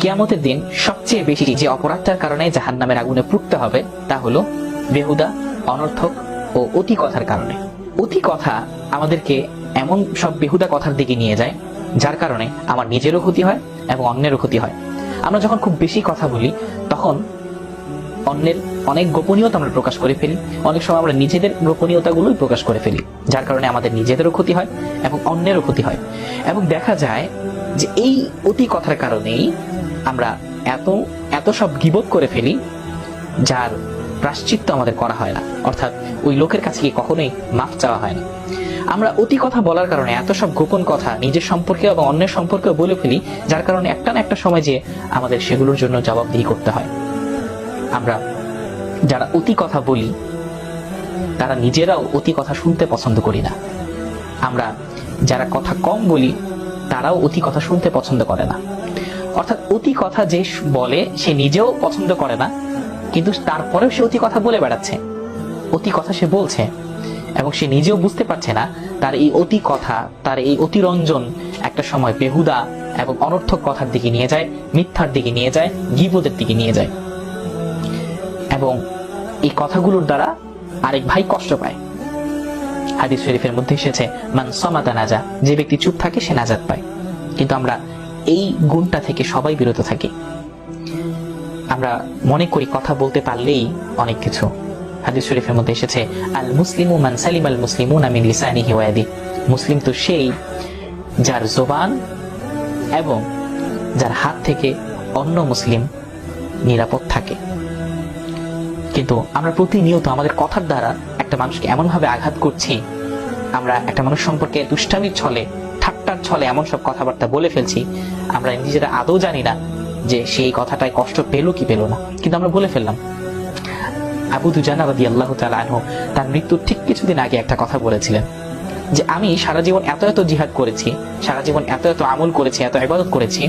কিয়ামতের দিন সবচেয়ে বেশি যে অপরাধটার কারণে জাহান নামের আগুনে পুড়তে হবে, তা হলো বেহুদা, অনর্থক ও অতি কথার কারণে। অতি কথা আমাদেরকে এমন সব বেহুদা কথার দিকে নিয়ে যায়, যার কারণে আমার নিজেরও ক্ষতি হয় এবং অন্যেরও ক্ষতি হয়। আমরা যখন খুব বেশি কথা বলি, তখন অন্যের অনেক গোপনীয়তা আমরা প্রকাশ করে ফেলি। অনেক সময় আমরা নিজেদের গোপনীয়তাগুলোই প্রকাশ করে ফেলি, যার কারণে আমাদের নিজেদেরও ক্ষতি হয় এবং অন্যেরও ক্ষতি হয়। এবং দেখা যায় যে এই অতি কথার কারণেই আমরা এত এত সব গিবত করে ফেলি, যার প্রাশ্চিত্য আমাদের করা হয় না। অর্থাৎ ওই লোকের কাছে গিয়ে কখনোই মাফ চাওয়া হয় না। আমরা অতি কথা বলার কারণে এত সব গোপন কথা নিজের সম্পর্কে এবং অন্যের সম্পর্কেও বলে ফেলি, যার কারণে একটা না একটা সময় যে আমাদের সেগুলোর জন্য জবাবদিহি করতে হয়। আমরা যারা অতি কথা বলি, তারা নিজেরাও অতি কথা শুনতে পছন্দ করি না। আমরা যারা কথা কম বলি, তারাও অতি কথা শুনতে পছন্দ করে না। অর্থাৎ অতি কথা যে বলে, সে নিজেও পছন্দ করে না, কিন্তু তারপরেও সে অতি কথা বলে বেড়াচ্ছে। অতি কথা সে বলছে, এবং সে নিজেও বুঝতে পারছে না, তার এই অতি কথা, তার এই অতিরঞ্জন একটা সময় বেহুদা এবং অনর্থক কথার দিকে নিয়ে যায়, মিথ্যার দিকে নিয়ে যায় গিবদের দিকে নিয়ে যায়। এবং এই কথাগুলোর দ্বারা আরেক ভাই কষ্ট পায়। হাদিস শরীফের মধ্যে এসেছে, মান সমাতা নাজা যে ব্যক্তি চুপ থাকে, সে নাজাত পায়। কিন্তু আমরা এই গুণটা থেকে সবাই বিরত থাকি। আমরা মনে করি কথা বলতে পারলেই অনেক কিছু। হাদিস শরীফের মধ্যে এসেছে আল মুসলিমু মান সালিম আল ওয়া মুসলিম তো সেই যার জোবান এবং যার হাত থেকে অন্য মুসলিম নিরাপদ থাকে। কিন্তু আমরা প্রতিনিয়ত আমাদের কথার দ্বারা একটা মানুষকে এমন ভাবে আঘাত করছি, আমরা একটা মানুষ সম্পর্কে দুষ্টামির ছলে, ঠাট্টার ছলে এমন সব কথাবার্তা বলে ফেলছি, আমরা নিজেরা আদৌ জানি না যে সেই কথাটায় কষ্ট পেল কি পেল না। কিন্তু আমরা বলে ফেললাম। আবু দুজানা রাদি আল্লাহ আনহু তার মৃত্যুর ঠিক কিছুদিন আগে একটা কথা বলেছিলেন, যে আমি সারা জীবন এত এত জিহাদ করেছি, সারা জীবন এত এত আমল করেছি, এত ইবাদত করেছি,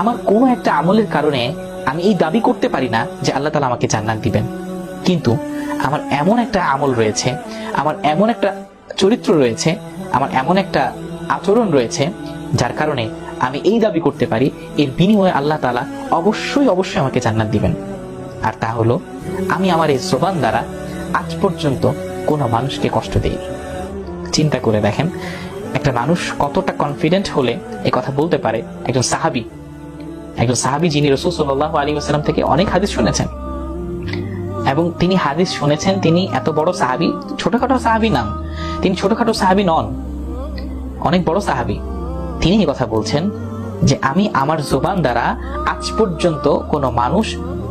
আমার কোনো একটা আমলের কারণে আমি এই দাবি করতে পারি না যে আল্লাহ তালা আমাকে জান্নাত দিবেন। কিন্তু আমার এমন একটা আমল রয়েছে, আমার এমন একটা চরিত্র রয়েছে, আমার এমন একটা আচরণ রয়েছে, যার কারণে আমি এই দাবি করতে পারি, এর বিনিময়ে আল্লাহ তালা অবশ্যই অবশ্যই আমাকে জান্নাত দিবেন। আর তা হলো, আমি আমার এই জোবান দ্বারা আজ পর্যন্ত কোনো মানুষকে কষ্ট দিইনি। চিন্তা করে দেখেন, একটা মানুষ কতটা কনফিডেন্ট হলে এই কথা বলতে পারে, একজন সাহাবি। একজন সাহাবি যিনি রসুল সাল্লাহ আলী আসসালাম থেকে অনেক হাদিস শুনেছেন। এবং তিনি হাদিস শুনেছেন, তিনি এত বড় সাহাবি, ছোটখাটো সাহাবি নাম তিনি ছোটখাটো সাহাবি নন, অনেক বড় সাহাবি। তিনি এই কথা বলছেন যে, আমি আমার জোবান দ্বারা আজ পর্যন্ত কোনো মানুষ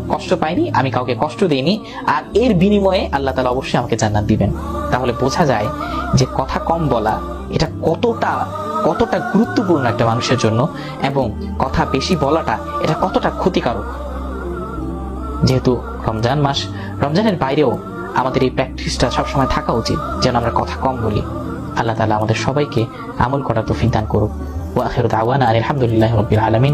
কষ্ট পাইনি আমি কাউকে কষ্ট দিইনি, আর এর বিনিময়ে আল্লাহ তালা অবশ্যই আমাকে জান্নাত দিবেন। তাহলে বোঝা যায় যে, কথা কম বলা, এটা কতটা কতটা গুরুত্বপূর্ণ একটা মানুষের জন্য, এবং কথা বেশি বলাটা, এটা কতটা ক্ষতিকারক। যেহেতু রমজান মাস, রমজানের বাইরেও আমাদের এই প্র্যাকটিসটা সবসময় থাকা উচিত, যেন আমরা কথা কম বলি। আল্লাহ তালা আমাদের সবাইকে আমল করার তৌফিক দান করুক। ওয়াখির দাওয়ানা আলহামদুলিল্লাহ রবিল আলামিন।